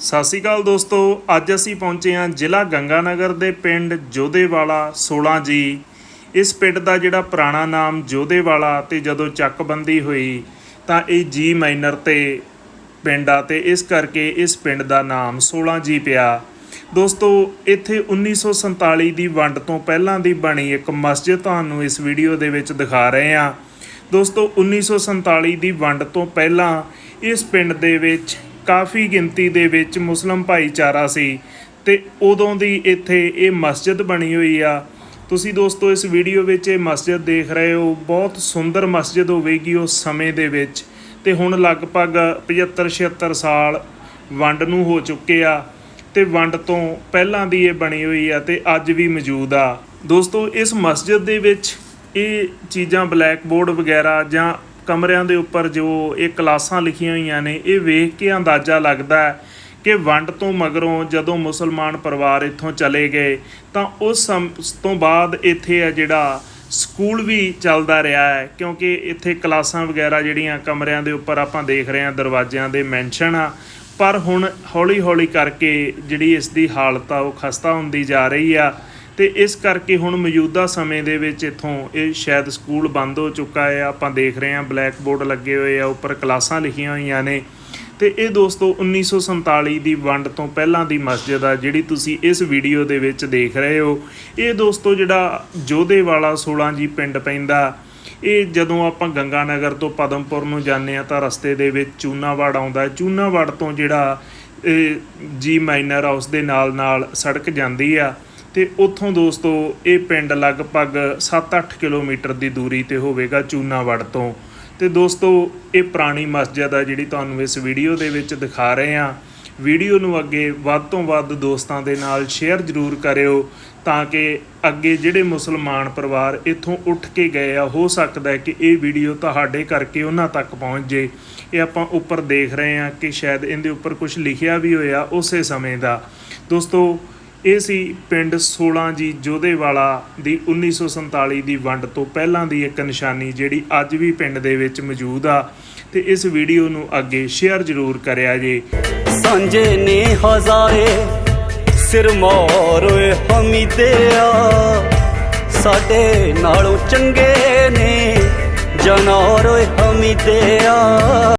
ਸਤਿ ਸ਼੍ਰੀ ਅਕਾਲ ਦੋਸਤੋ, ਅੱਜ ਅਸੀਂ ਪਹੁੰਚੇ ਹਾਂ ਜ਼ਿਲ੍ਹਾ ਗੰਗਾਨਗਰ ਦੇ ਪਿੰਡ ਜੋਧੇਵਾਲਾ 16 ਜੀ। ਇਸ ਪਿੰਡ ਦਾ ਜਿਹੜਾ ਪੁਰਾਣਾ ਨਾਮ ਜੋਧੇਵਾਲਾ ਤੇ ਜਦੋਂ ਚੱਕਬੰਦੀ ਹੋਈ ਤਾਂ ਇਹ ਜੀ ਮਾਈਨਰ ਤੇ ਪਿੰਡ ਆ ਤੇ ਇਸ ਕਰਕੇ ਇਸ ਪਿੰਡ ਦਾ ਨਾਮ 16 ਜੀ ਪਿਆ। ਦੋਸਤੋ, ਇੱਥੇ 1947 ਦੀ ਵੰਡ ਤੋਂ ਪਹਿਲਾਂ ਦੀ ਬਣੀ ਇੱਕ ਮਸਜਿਦ ਤੁਹਾਨੂੰ ਇਸ ਵੀਡੀਓ ਦੇ ਵਿੱਚ ਦਿਖਾ ਰਹੇ ਹਾਂ। ਦੋਸਤੋ 1947 ਦੀ ਵੰਡ ਤੋਂ ਪਹਿਲਾਂ ਇਸ ਪਿੰਡ ਦੇ ਵਿੱਚ ਕਾਫੀ ਗਿਣਤੀ ਦੇ ਵਿੱਚ ਮੁਸਲਮ ਭਾਈਚਾਰਾ ਸੀ ਤੇ ਉਦੋਂ ਦੀ ਇੱਥੇ ਇਹ ਮਸਜਿਦ ਬਣੀ ਹੋਈ ਆ। ਤੁਸੀਂ ਦੋਸਤੋ, ਇਸ ਵੀਡੀਓ ਵਿੱਚ ਇਹ ਮਸਜਿਦ ਦੇਖ ਰਹੇ ਹੋ। ਬਹੁਤ ਸੁੰਦਰ ਮਸਜਿਦ ਹੋਵੇਗੀ ਉਸ ਸਮੇਂ ਦੇ ਵਿੱਚ ਤੇ ਹੁਣ ਲਗਭਗ 75 76 ਸਾਲ ਵੰਡ ਨੂੰ ਹੋ ਚੁੱਕੇ ਆ ਤੇ ਵੰਡ ਤੋਂ ਪਹਿਲਾਂ ਦੀ ਇਹ ਬਣੀ ਹੋਈ ਆ ਤੇ ਅੱਜ ਵੀ ਮੌਜੂਦ ਆ। ਦੋਸਤੋ, ਇਸ ਮਸਜਿਦ ਦੇ ਵਿੱਚ ਇਹ ਚੀਜ਼ਾਂ ਬਲੈਕ ਬੋਰਡ ਵਗੈਰਾ ਜਾਂ ਕਮਰਿਆਂ ਦੇ ਉੱਪਰ ਜੋ ਇਹ ਕਲਾਸਾਂ ਲਿਖੀਆਂ ਹੋਈਆਂ ਨੇ, ਇਹ ਵੇਖ ਕੇ ਅੰਦਾਜ਼ਾ ਲੱਗਦਾ ਹੈ ਕਿ ਵੰਡ ਤੋਂ ਮਗਰੋਂ ਜਦੋਂ ਮੁਸਲਮਾਨ ਪਰਿਵਾਰ ਇੱਥੋਂ ਚਲੇ ਗਏ, ਤਾਂ ਉਸ ਸਮ- ਤੋਂ ਬਾਅਦ ਇੱਥੇ ਆ ਜਿਹੜਾ ਸਕੂਲ ਵੀ ਚੱਲਦਾ ਰਿਹਾ ਹੈ, ਕਿਉਂਕਿ ਇੱਥੇ ਕਲਾਸਾਂ ਵਗੈਰਾ ਜਿਹੜੀਆਂ ਕਮਰਿਆਂ ਦੇ ਉੱਪਰ ਆਪਾਂ ਦੇਖ ਰਹੇ ਹਾਂ, ਦਰਵਾਜ਼ਿਆਂ ਦੇ ਮੈਂਸ਼ਨ ਆ। ਪਰ ਹੁਣ ਹੌਲੀ ਹੌਲੀ ਕਰਕੇ ਜਿਹੜੀ ਇਸ ਦੀ ਹਾਲਤ ਆ, ਉਹ ਖਸਤਾ ਹੁੰਦੀ ਜਾ ਰਹੀ ਆ। ਤੇ ਇਸ ਕਰਕੇ ਹੁਣ ਮੌਜੂਦਾ ਸਮੇਂ ਦੇ ਵਿੱਚ ਇੱਥੋਂ ਇਹ ਸ਼ਾਇਦ ਸਕੂਲ ਬੰਦ ਹੋ ਚੁੱਕਾ ਹੈ। ਆਪਾਂ ਦੇਖ ਰਹੇ ਹਾਂ ਬਲੈਕ ਬੋਰਡ ਲੱਗੇ ਹੋਏ ਆ, ਉੱਪਰ ਕਲਾਸਾਂ ਲਿਖੀਆਂ ਹੋਈਆਂ ਨੇ। ਤੇ ਇਹ ਦੋਸਤੋ 1947 ਦੀ ਵੰਡ ਤੋਂ ਪਹਿਲਾਂ ਦੀ ਮਸਜਿਦ ਆ, ਜਿਹੜੀ ਤੁਸੀਂ ਇਸ ਵੀਡੀਓ ਦੇ ਵਿੱਚ ਦੇਖ ਰਹੇ ਹੋ। ਇਹ ਦੋਸਤੋ ਜਿਹੜਾ ਜੋਧੇਵਾਲਾ 16 ਜੀ ਪਿੰਡ ਪੈਂਦਾ, ਇਹ ਜਦੋਂ ਆਪਾਂ ਗੰਗਾ ਨਗਰ ਤੋਂ ਪਦਮਪੁਰ ਨੂੰ ਜਾਂਦੇ ਆ ਤਾਂ ਰਸਤੇ ਦੇ ਵਿੱਚ ਚੂਨਾਵਾੜ ਆਉਂਦਾ। ਚੂਨਾਵਾੜ ਤੋਂ ਜਿਹੜਾ ਇਹ ਜੀ ਮਾਈਨਰ ਆ, ਉਸ ਦੇ ਨਾਲ ਨਾਲ ਸੜਕ ਜਾਂਦੀ ਆ। ਤੇ ਉੱਥੋਂ ਦੋਸਤੋ, ਇਹ ਪਿੰਡ ਲਗਭਗ 7-8 ਕਿਲੋਮੀਟਰ ਦੀ ਦੂਰੀ ਤੇ ਹੋਵੇਗਾ ਚੂਨਾਵੜ ਤੋਂ। ਤੇ ਦੋਸਤੋ, ਇਹ ਪੁਰਾਣੀ ਮਸਜਿਦ ਆ ਜਿਹੜੀ ਤੁਹਾਨੂੰ ਇਸ ਵੀਡੀਓ ਦੇ ਵਿੱਚ ਦਿਖਾ ਰਹੇ ਆ ਵੀਡੀਓ ਨੂੰ ਅੱਗੇ ਵੱਧ ਤੋਂ ਵੱਧ ਦੋਸਤਾਂ ਦੇ ਨਾਲ ਸ਼ੇਅਰ ਜ਼ਰੂਰ ਕਰਿਓ ਤਾਂ ਕਿ ਅੱਗੇ ਜਿਹੜੇ ਮੁਸਲਮਾਨ ਪਰਿਵਾਰ ਇੱਥੋਂ ਉੱਠ ਕੇ ਗਏ ਆ, ਹੋ ਸਕਦਾ ਹੈ ਕਿ ਇਹ ਵੀਡੀਓ ਤੁਹਾਡੇ ਕਰਕੇ ਉਹਨਾਂ ਤੱਕ ਪਹੁੰਚ ਜੇ। ਇਹ ਆਪਾਂ ਉੱਪਰ ਦੇਖ ਰਹੇ ਆ ਕਿ ਸ਼ਾਇਦ ਇਹਦੇ ਉੱਪਰ ਕੁਝ ਲਿਖਿਆ ਵੀ ਹੋਇਆ ਉਸੇ ਸਮੇਂ ਦਾ। ਦੋਸਤੋ ਇਹ ਸੀ ਪਿੰਡ 16 ਜੀ ਜੋਧੇਵਾਲਾ ਦੀ 1947 ਦੀ ਵੰਡ ਤੋਂ ਪਹਿਲਾਂ ਦੀ ਇੱਕ ਨਿਸ਼ਾਨੀ ਜਿਹੜੀ ਅੱਜ ਵੀ ਪਿੰਡ ਦੇ ਵਿੱਚ ਮੌਜੂਦ ਆ ਤੇ ਇਸ ਵੀਡੀਓ ਨੂੰ ਅੱਗੇ ਸ਼ੇਅਰ ਜ਼ਰੂਰ ਕਰਿਆ ਜੇ। ਸਾਂਝੇ ਨੇ ਹਜ਼ਾਰੇ, ਸਿਰ ਮੋਰੋਏ ਹਮੀਦਿਆ ਸਾਡੇ ਨਾਲੋਂ ਚੰਗੇ ਨੇ ਜਨਾਰੋਏ ਹਮੀਦਿਆ